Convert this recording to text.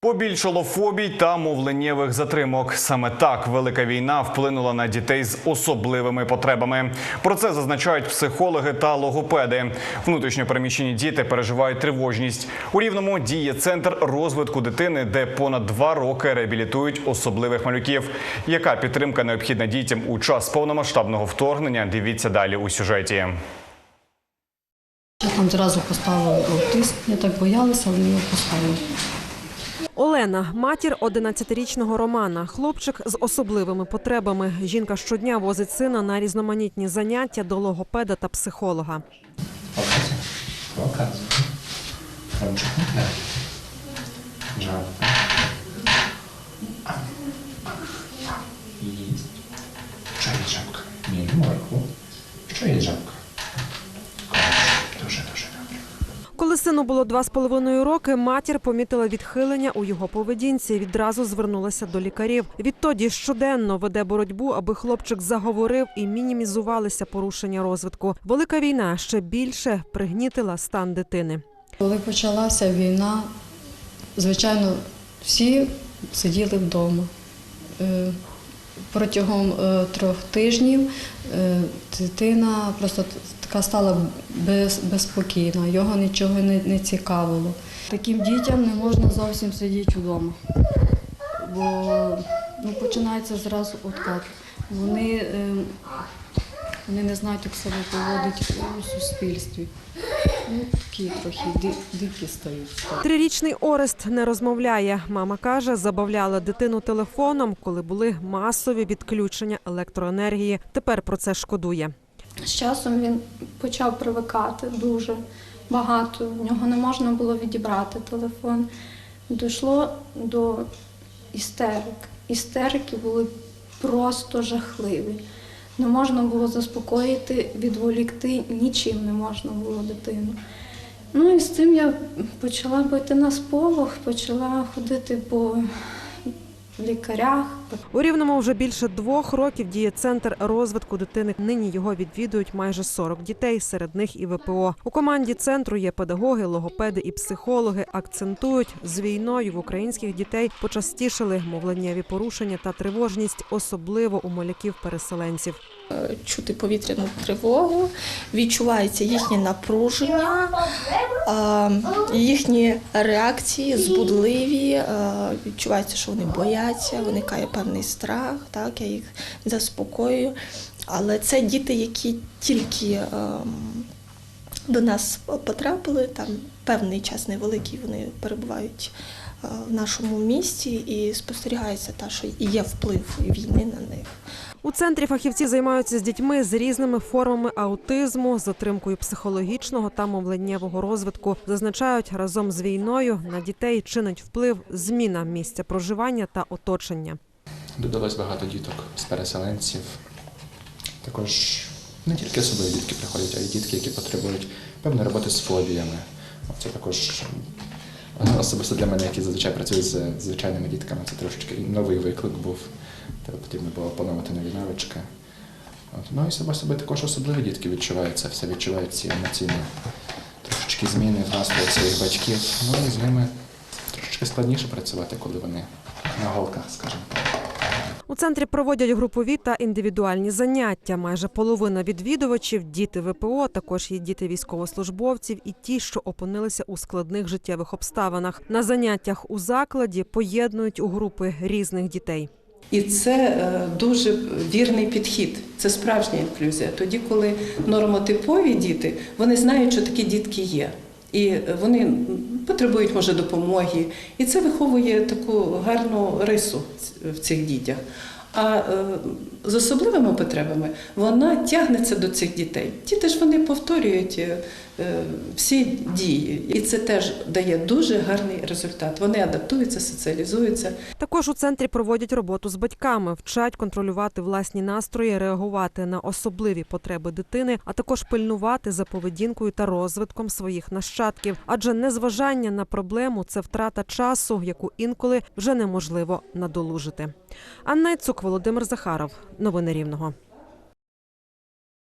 Побільшало фобій та мовленнєвих затримок. Саме так велика війна вплинула на дітей з особливими потребами. Про це зазначають психологи та логопеди. Внутрішньопереміщені діти переживають тривожність. У рівному діє центр розвитку дитини, де понад два роки реабілітують особливих малюків. Яка підтримка необхідна дітям у час повномасштабного вторгнення? Дивіться далі у сюжеті. Там зразу поставили аутист. Я так боялася, але його поставили. Олена, матір 11-річного Романа, хлопчик з особливими потребами. Жінка щодня возить сина на різноманітні заняття до логопеда та психолога. Показуй. Коли сину було два з половиною роки, матір помітила відхилення у його поведінці. і Відразу звернулася до лікарів. Відтоді щоденно веде боротьбу, аби хлопчик заговорив і мінімізувалися порушення розвитку. Велика війна ще більше пригнітила стан дитини. Коли почалася війна, звичайно, всі сиділи вдома. Е, Протягом е, трьох тижнів е, дитина просто така стала без, безпокійна, його нічого не, не цікавило. Таким дітям не можна зовсім сидіти вдома, бо ну, починається зразу откат. Вони, е, вони не знають, як себе поводити у суспільстві. Ну, такі трохи ди- дикі стають. Трирічний Орест не розмовляє. Мама каже, забавляла дитину телефоном, коли були масові відключення електроенергії. Тепер про це шкодує. З часом він почав привикати дуже багато. В нього не можна було відібрати телефон. Дійшло до істерик. Істерики були просто жахливі. Не можна було заспокоїти, відволікти, нічим не можна було дитину. Ну і з цим я почала бити на сполох, почала ходити по лікарях, У рівному вже більше двох років діє центр розвитку дитини. Нині його відвідують майже 40 дітей, серед них і ВПО. У команді центру є педагоги, логопеди і психологи. Акцентують з війною в українських дітей почастішили мовленнєві порушення та тривожність, особливо у маляків-переселенців. Чути повітряну тривогу, відчувається їхнє напруження, їхні реакції збудливі, відчувається, що вони бояться, виникає певний страх, так, я їх заспокоюю. Але це діти, які тільки ем, до нас потрапили, там певний час невеликий, вони перебувають е, в нашому місті і спостерігається та, що є вплив війни на них. У центрі фахівці займаються з дітьми з різними формами аутизму, затримкою психологічного та мовленнєвого розвитку. Зазначають, разом з війною на дітей чинить вплив зміна місця проживання та оточення. Додалось багато діток з переселенців. Також не тільки особливі дітки приходять, а й дітки, які потребують певної роботи з фобіями. Це також особисто для мене, який зазвичай працює з звичайними дітками, це трошечки новий виклик був. Треба потрібно було опановувати нові навички. От. Ну і само собі також особливі дітки відчувають це все, відчувають ці емоційні трошечки зміни в настрої своїх батьків. Ну і з ними трошечки складніше працювати, коли вони на голках, скажімо так. У центрі проводять групові та індивідуальні заняття. Майже половина відвідувачів діти ВПО, також є діти військовослужбовців і ті, що опинилися у складних життєвих обставинах. На заняттях у закладі поєднують у групи різних дітей. І це е, дуже вірний підхід. Це справжня інклюзія. Тоді, коли нормотипові діти, вони знають, що такі дітки є. І вони потребують, може, допомоги. І це виховує таку гарну рису в цих дітях. А е, з особливими потребами вона тягнеться до цих дітей. Діти ж вони повторюють е, всі дії, і це теж дає дуже гарний результат. Вони адаптуються, соціалізуються. Також у центрі проводять роботу з батьками, вчать контролювати власні настрої, реагувати на особливі потреби дитини, а також пильнувати за поведінкою та розвитком своїх нащадків. Адже незважання на проблему це втрата часу, яку інколи вже неможливо надолужити. Анна Іцук, Володимир Захаров. Новини Рівного.